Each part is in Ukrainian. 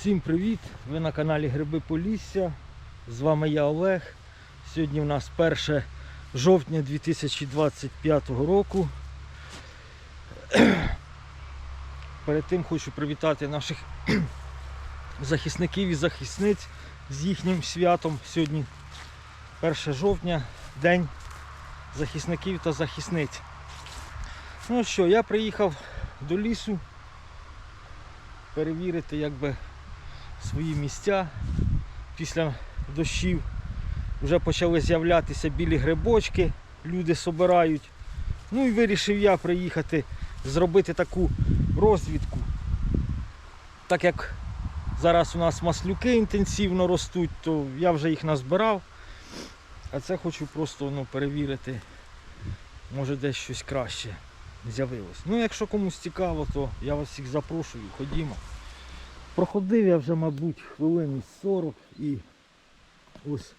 Всім привіт! Ви на каналі Гриби Полісся. З вами я Олег. Сьогодні у нас 1 жовтня 2025 року. Перед тим хочу привітати наших захисників і захисниць з їхнім святом. Сьогодні 1 жовтня, День захисників та захисниць. Ну що, я приїхав до лісу перевірити якби свої місця після дощів. Вже почали з'являтися білі грибочки, люди собирають. Ну і вирішив я приїхати зробити таку розвідку. Так як зараз у нас маслюки інтенсивно ростуть, то я вже їх назбирав. А це хочу просто ну, перевірити, може десь щось краще з'явилось. Ну, якщо комусь цікаво, то я вас всіх запрошую, ходімо. Проходив я вже, мабуть, хвилин 40 і ось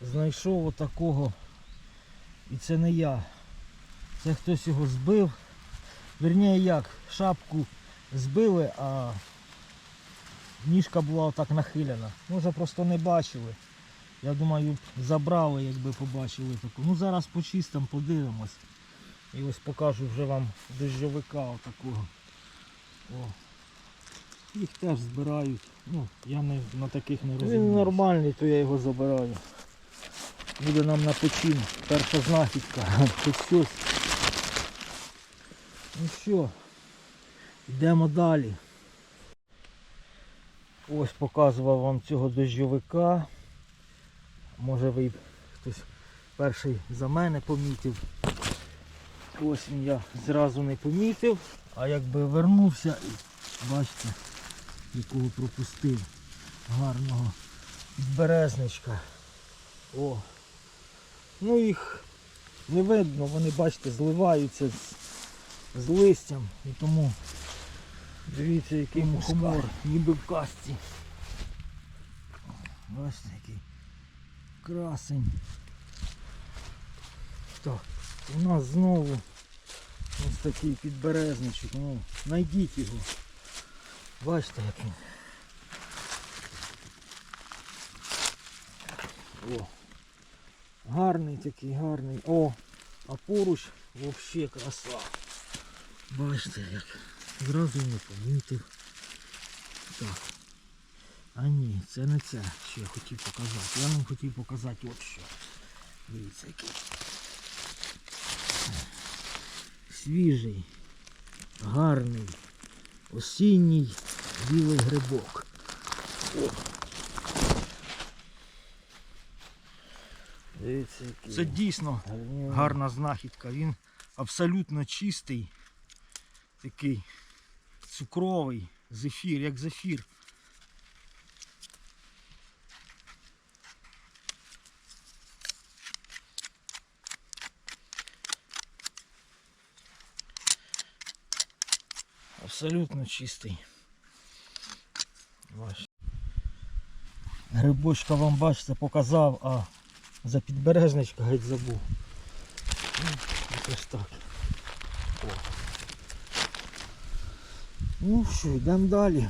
знайшов отакого. І це не я. Це хтось його збив. Вірніше як, шапку збили, а ніжка була отак нахилена. Може просто не бачили. Я думаю, забрали, якби побачили таку. Ну зараз почистимо, подивимось. І ось покажу вже вам дощовика отакого. О. Їх теж збирають. Ну, я не, на таких не розумію. Він нормальний, то я його забираю. Буде нам на почин. Перша знахідка. Хоч щось. Ну що, йдемо далі. Ось показував вам цього дощовика. Може ви хтось перший за мене помітив. Ось він я зразу не помітив, а якби вернувся бачите, якого пропустив гарного підберезничка. О. Ну їх не видно, вони бачите, зливаються з, з листям і тому дивіться який мухомор, ніби в касті. Бачите який красень. Так, у нас знову ось такий підберезничок. Ну, знайдіть його. Бачите як він. О, гарний такий, гарний. О, а поруч взагалі краса. Бачите як. Зразу не помітив. Так. А ні, це не це, що я хотів показати. Я вам хотів показати от що. Дивіться який. Свіжий, гарний, осінній білий грибок. О. Дивіться, який. Це дійсно гарна знахідка. Він абсолютно чистий, такий цукровий, зефір, як зефір. Абсолютно чистий. Грибочка вам бачите показав, а за підбережничка геть забув. Ну, Якось так. Ну що, йдемо далі.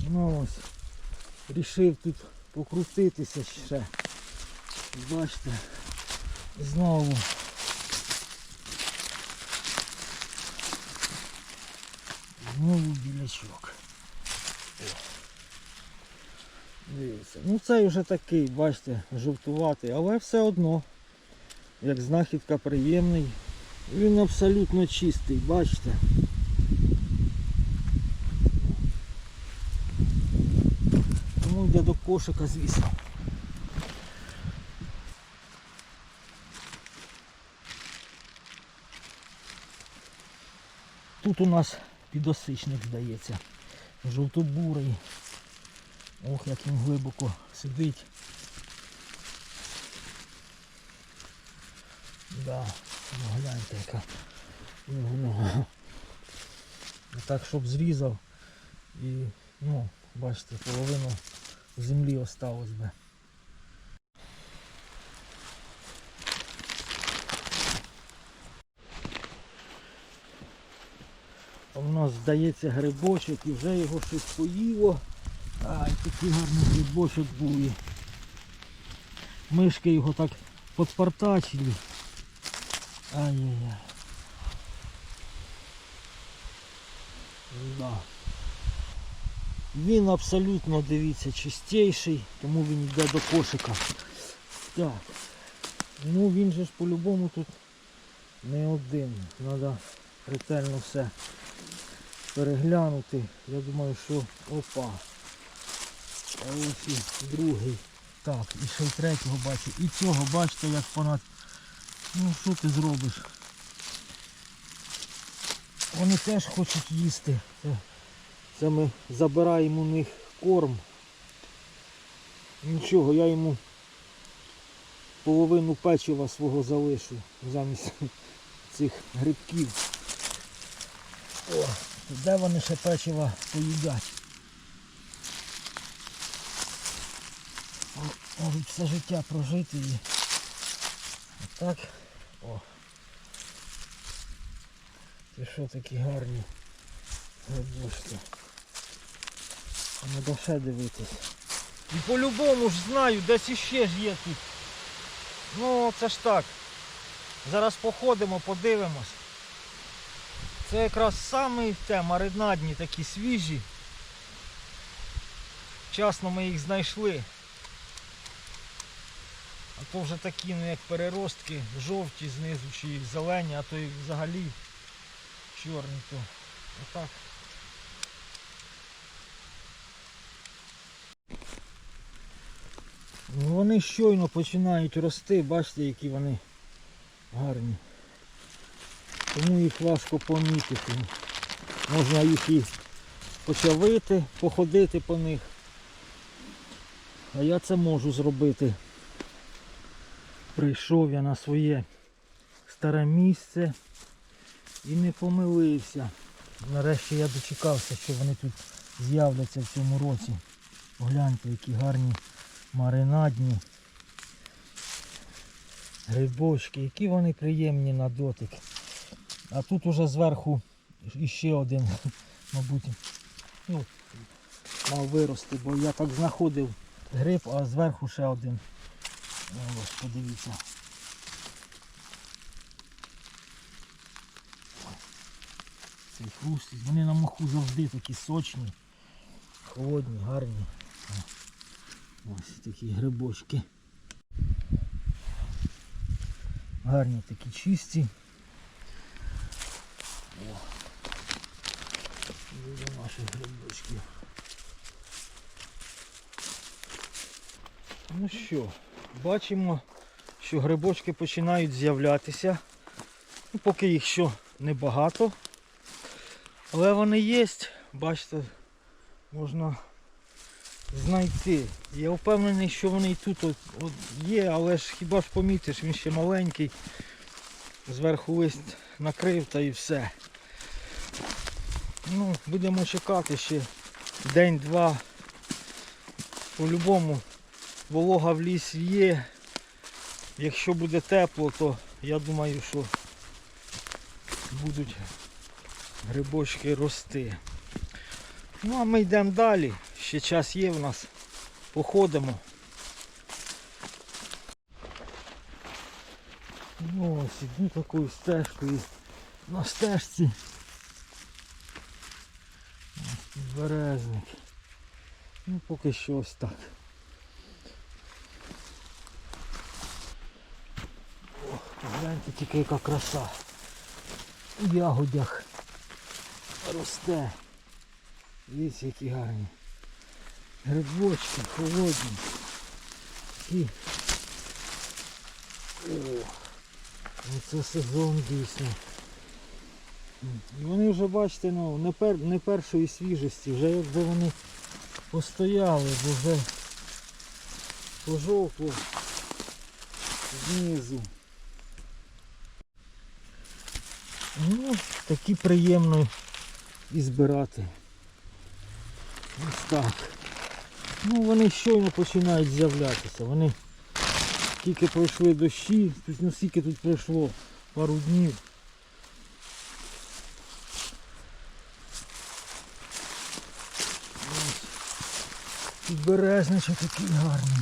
Ну ось. Рішив тут покрутитися ще. Бачите, знову. Знову білячок. Дивіться. Ну цей вже такий, бачите, жовтуватий, але все одно, як знахідка приємний. Він абсолютно чистий, бачите. Тому йде до кошика, звісно. Тут у нас підосичник здається. Жовтобурий. Ох, як він глибоко сидить. Да, ну гляньте яка. Ну, Так, щоб зрізав і, ну, бачите, половину землі осталось би. Нас здається грибочок і вже його щось поїло. Ай, такий гарний грибочок був. Мишки його так подпортачили. Ай-яй-яй. Да. Він абсолютно, дивіться, чистіший, тому він йде до кошика. Так. Ну він же ж по-любому тут не один. Треба ретельно все переглянути. Я думаю, що опа. А ось і другий. Так, і ще й третього бачу. І цього бачите, як понад. Ну що ти зробиш? Вони теж хочуть їсти. Це, ми забираємо у них корм. Нічого, я йому половину печива свого залишу замість цих грибків. О, де вони ще печива поїдять? Можуть все життя прожити і отак. О. Ті що такі гарні грибочки. Не ще дивитись. І по-любому ж знаю, десь іще ж є тут. Ну це ж так. Зараз походимо, подивимось. Це якраз саме те, маринадні такі свіжі. Вчасно ми їх знайшли. А то вже такі, ну як переростки, жовті знизу чи зелені, а то і взагалі чорні, то отак. Вони щойно починають рости, бачите, які вони гарні. Тому їх важко помітити. Можна їх і почавити, походити по них. А я це можу зробити. Прийшов я на своє старе місце і не помилився. Нарешті я дочекався, що вони тут з'являться в цьому році. Погляньте, які гарні маринадні грибочки, які вони приємні на дотик. А тут уже зверху іще один, мабуть, ну, мав вирости, бо я так знаходив гриб, а зверху ще один. Ось, подивіться. Цей хрустить. Вони на моху завжди такі сочні, холодні, гарні. Ось такі грибочки. Гарні такі чисті. О. Дуже наших грибочків. Ну що, бачимо, що грибочки починають з'являтися. Ну, поки їх ще небагато. Але вони є, бачите, можна знайти. Я впевнений, що вони тут от, от є, але ж хіба ж помітиш, він ще маленький. Зверху лист накрив та і все. Ну, будемо чекати ще день-два. По-любому волога в лісі є. Якщо буде тепло, то я думаю, що будуть грибочки рости. Ну а ми йдемо далі. Ще час є в нас. Походимо. Ну, ось іду такою стежкою. На стежці. Березник. Ну поки що ось так. Ох, гляньте тільки яка краса. У ягодях росте. Дивіться, які гарні. Грибочки холодні. Такі. О, ну це сезон дійсно. Вони вже бачите, ну, не, пер, не першої свіжості, вже якби вони постояли, бо вже пожовкло знизу. Ну, такі приємно і збирати. Ось так. Ну вони щойно починають з'являтися. Вони тільки пройшли дощі, тобто ну скільки тут пройшло пару днів. Тут березничок такий гарний.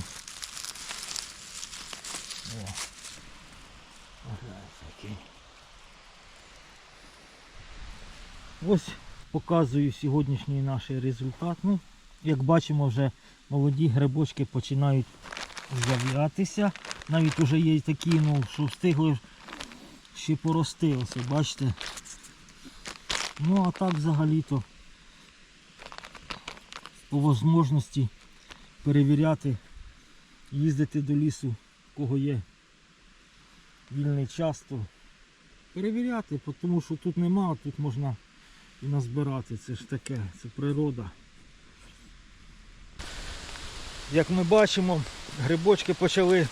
Ось показую сьогоднішній наш результат. Ну, Як бачимо, вже молоді грибочки починають з'являтися. Навіть вже є такі, ну, що встигли ще порости, ось, бачите. Ну а так взагалі-то по можливості перевіряти, їздити до лісу, кого є вільний час, то перевіряти, тому що тут нема, а тут можна і назбирати. Це ж таке, це природа. Як ми бачимо, грибочки почали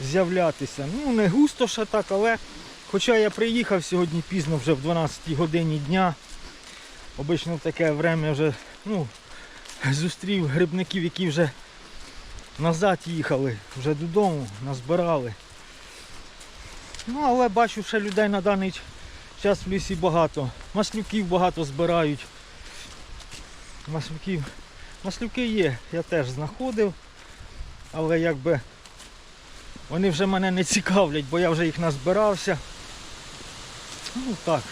з'являтися. Ну, не густо ще так, але хоча я приїхав сьогодні пізно, вже в 12 годині дня. Обично в таке время вже ну, зустрів грибників, які вже назад їхали, вже додому, назбирали. Ну, але бачу, що людей на даний час в лісі багато. Маслюків багато збирають. Маслюків. Маслюки є, я теж знаходив, але якби вони вже мене не цікавлять, бо я вже їх назбирався. Ну так.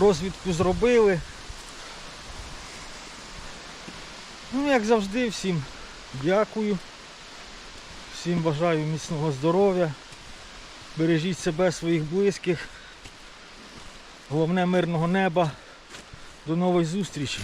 Розвідку зробили. Ну, як завжди, всім дякую. Всім бажаю міцного здоров'я. Бережіть себе, своїх близьких. Головне мирного неба. До нової зустрічі.